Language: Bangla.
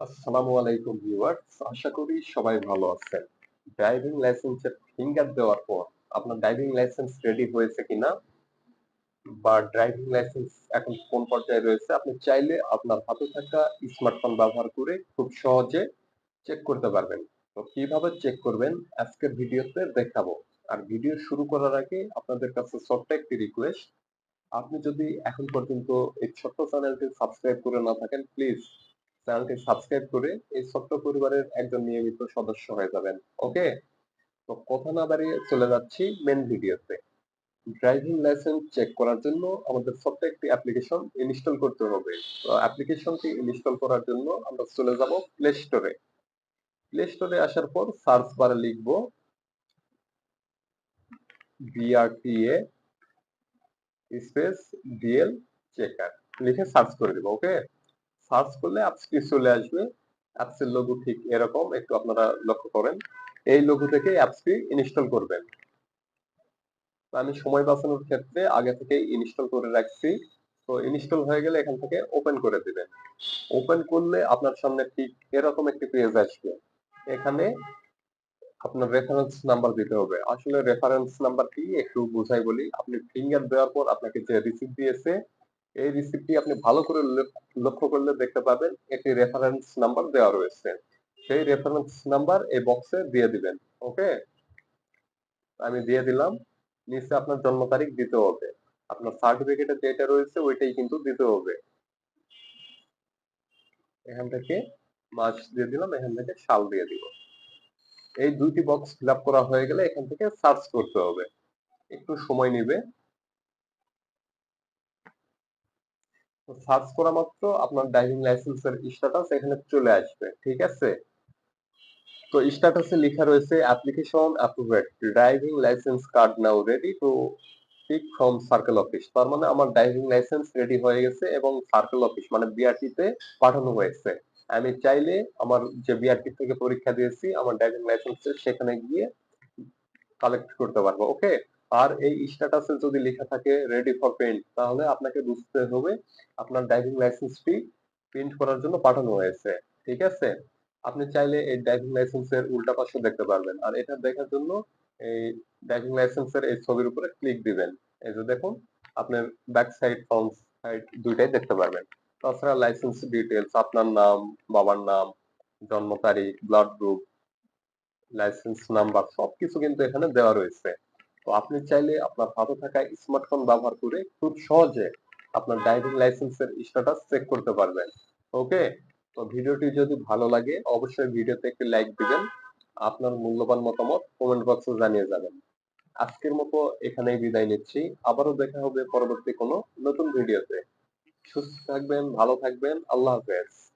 আসসালামু আলাইকুম ভিউয়ার্স, আশা করি সবাই ভালো আছেন। ড্রাইভিং লাইসেন্সের ফিঙ্গার দেওয়ার পর আপনার ড্রাইভিং লাইসেন্স রেডি হয়েছে কিনা? বা ড্রাইভিং লাইসেন্স এখন কোন পর্যায়ে রয়েছে? আপনি চাইলে আপনার হাতে থাকা স্মার্টফোন ব্যবহার করে খুব সহজে চেক করতে পারবেন। তো কীভাবে চেক করবেন? আজকের ভিডিওতে দেখাবো। আর ভিডিও শুরু করার আগে আপনাদের কাছে ছোট্ট একটি রিকোয়েস্ট আপনি যদি এখন পর্যন্ত এই ছোট্ট চ্যানেলটি সাবস্ক্রাইব করে না থাকেন প্লিজ চ্যানেলটি সাবস্ক্রাইব করে এই ছোট্ট পরিবারের একজন নিয়মিত সদস্য হয়ে যাবেন ওকে তো কথা না বাড়িয়ে চলে যাচ্ছি মেন ভিডিওতে ড্রাইভিং লাইসেন্স চেক করার জন্য আমাদের ছোট্ট একটি অ্যাপ্লিকেশন ইনস্টল করতে হবে। তো অ্যাপ্লিকেশনটি ইনস্টল করার জন্য আমরা চলে যাব প্লে স্টোরে প্লে স্টোরে আসার পর সার্চ বারে লিখব বিআরটিএ স্পেস ডিএল চেকার লিখে সার্চ করে দেবো ওকে সার্চ করলে অ্যাপসটি চলে আসবে। অ্যাপসের লোগো ঠিক এরকম, একটু আপনারা লক্ষ্য করেন। এই লোগো থেকে অ্যাপসটি ইনস্টল করবেন। আমি সময় বাঁচানোর ক্ষেত্রে আগে থেকে ইনস্টল করে রাখছি। তো ইনস্টল হয়ে গেলে এখান থেকে ওপেন করে দিবেন। ওপেন করলে আপনার সামনে ঠিক এরকম একটি পেজ আসবে। এখানে আপনার রেফারেন্স নাম্বার দিতে হবে। আসলে রেফারেন্স নাম্বার কি একটু বুঝাই বলি। আপনি ফিঙ্গার দেওয়ার পর আপনাকে যে রিসিপ্ট দিয়েছে এই রিসিপ্টটি আপনি ভালো করে লক্ষ্য করলে দেখতে পাবেন একটি রেফারেন্স নাম্বার দেওয়া রয়েছে। সেই রেফারেন্স নাম্বার এই বক্সে দিয়ে দিবেন ওকে আমি দিয়ে দিলাম নিচে আপনার জন্ম তারিখ দিতে হবে। আপনার সার্টিফিকেটে যেটা রয়েছে, ওইটাই কিন্তু দিতে হবে। এখান থেকে মাস দিয়ে দিলাম, এখান থেকে সাল দিয়ে দিব। এই দুইটি বক্স ফিল করা হয়ে গেলে এখান থেকে সার্চ করতে হবে। একটু সময় নিবে। সার্চ করা মাত্র আপনার ড্রাইভিং লাইসেন্সের স্ট্যাটাস এখানে চলে আসবে, ঠিক আছে? তো স্ট্যাটাসে লেখা রয়েছে application approved driving licence card now ready to pick from circle office তার মানে আমার ড্রাইভিং লাইসেন্স রেডি হয়ে গেছে এবং সার্কেল অফিস মানে বিআরটিতে পাঠানো হয়েছে। আমি চাইলে আমার যে বিআরটি থেকে পরীক্ষা দিয়েছি, আমার ড্রাইভিং লাইসেন্স সেখানে গিয়ে কালেক্ট করতে পারব ওকে আর এই স্ট্যাটাসে যদি লেখা থাকে রেডি ফর প্রিন্ট তাহলে আপনাকে বুঝতে হবে আপনার ড্রাইভিং লাইসেন্সটি প্রিন্ট করার জন্য পাঠানো হয়েছে, ঠিক আছে? আপনি চাইলে এই ড্রাইভিং লাইসেন্সের উল্টা পাশে দেখতে পারবেন। আর এটা দেখার জন্য এই ড্রাইভিং লাইসেন্সের এই ছবির উপরে ক্লিক দিবেন। এই যে দেখুন আপনার ব্যাক সাইড ফ্রন্ট সাইড দুইটাই দেখতে পারবেন। তাছাড়া লাইসেন্স ডিটেলস আপনার নাম, বাবার নাম, জন্ম তারিখ ব্লাড গ্রুপ লাইসেন্স নাম্বার সবকিছু কিন্তু এখানে দেওয়া রয়েছে। তো আপনি চাইলে আপনার হাতে থাকা স্মার্টফোন ব্যবহার করে খুব সহজে আপনার ড্রাইভিং লাইসেন্সের স্ট্যাটাস চেক করতে পারবেন। ওকে তো ভিডিওটি যদি ভালো লাগে, অবশ্যই ভিডিওতে একটি লাইক দিবেন। আপনার মূল্যবান মতামত কমেন্ট বক্সে জানিয়ে যাবেন। আজকের মতো এখানেই বিদায় নিচ্ছি। আবারও দেখা হবে পরবর্তী কোনো নতুন ভিডিওতে। সুস্থ থাকবেন, ভালো থাকবেন। আল্লাহ হাফেজ।